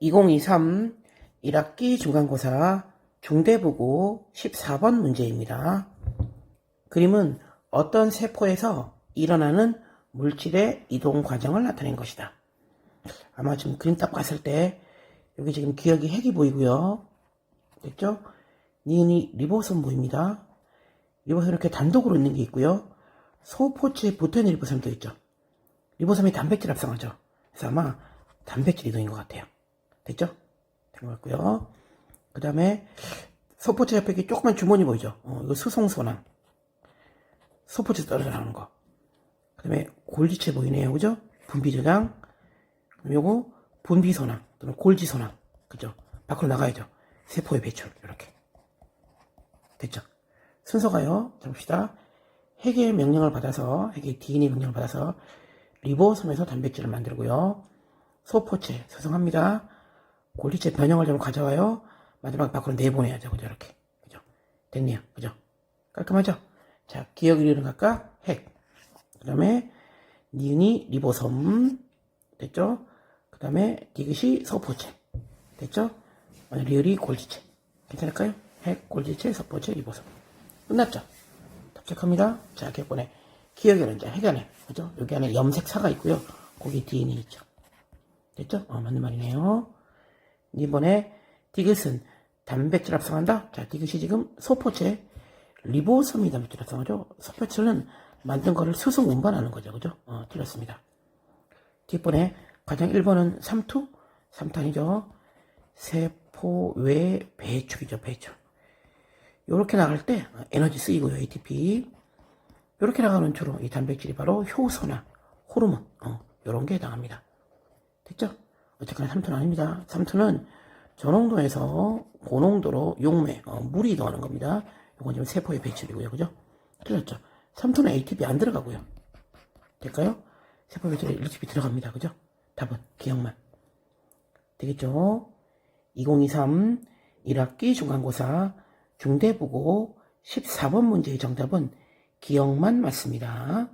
2023 1학기 중간고사 중대부고 14번 문제입니다. 그림은 어떤 세포에서 일어나는 물질의 이동 과정을 나타낸 것이다. 아마 지금 그림 딱 봤을 때 여기 지금 기억이 핵이 보이고요. 됐죠? 니은이 리보솜 보입니다. 리보솜 이렇게 단독으로 있는 게 있고요. 소포체에 붙어있는 리보솜도 있죠. 리보솜이 단백질 합성하죠. 그래서 아마 단백질 이동인 것 같아요. 됐죠? 된 것 같고요. 그 다음에 옆에 이렇게 조그만 주머니 보이죠? 어, 이거 수송소낭. 소포체 떨어져 나오는 거. 그 다음에 골지체 보이네요. 그죠? 분비 저장. 그럼 요거 분비소낭. 또는 골지소낭. 그죠? 밖으로 나가야죠. 세포의 배출. 이렇게. 됐죠? 순서가요. 자 봅시다. 핵의 명령을 받아서, 핵의 DNA 명령을 받아서 리보솜에서 단백질을 만들고요. 소포체 수송합니다. 골지체 변형을 좀 가져와요. 마지막 밖으로 내보내야죠. 그죠? 이렇게. 그죠? 됐네요. 그죠? 깔끔하죠? 자, 기억 이르는 각각 핵. 그 다음에 니은이 리보솜. 됐죠? 그 다음에 디귿이 소포체. 됐죠? 어, 리을이 골지체. 괜찮을까요? 핵, 골지체, 소포체, 리보솜. 끝났죠? 도착합니다. 자, 객본에 기억에는 이제 핵 안에, 그죠? 여기 안에 염색사가 있고요. 거기 DNA 있죠. 됐죠? 어, 맞는 말이네요. 이번에 디귿은 단백질 합성한다. 자, 디귿이 지금 소포체 리보솜이 단백질 합성하죠. 소포체는 만든 거를 수송 운반하는 거죠. 그죠? 어, 틀렸습니다. 뒷번에 가장 1번은 삼투? 삼탄이죠. 세포 외 배출이죠. 배출. 요렇게 나갈 때 에너지 쓰이고요. ATP. 요렇게 나가는 주로 이 단백질이 바로 효소나 호르몬 어, 요런 게 해당합니다. 됐죠? 어쨌거나 삼투는 아닙니다. 삼투는 저농도에서 고농도로 용매, 어, 물이 이동하는 겁니다. 이건 지금 세포의 배출이고요. 그죠? 틀렸죠? 삼투는 ATP 안 들어가고요. 될까요? 세포 배출에 ATP 들어갑니다. 그죠? 답은 기억만. 되겠죠? 2023 1학기 중간고사 중대부고 14번 문제의 정답은 기억만 맞습니다.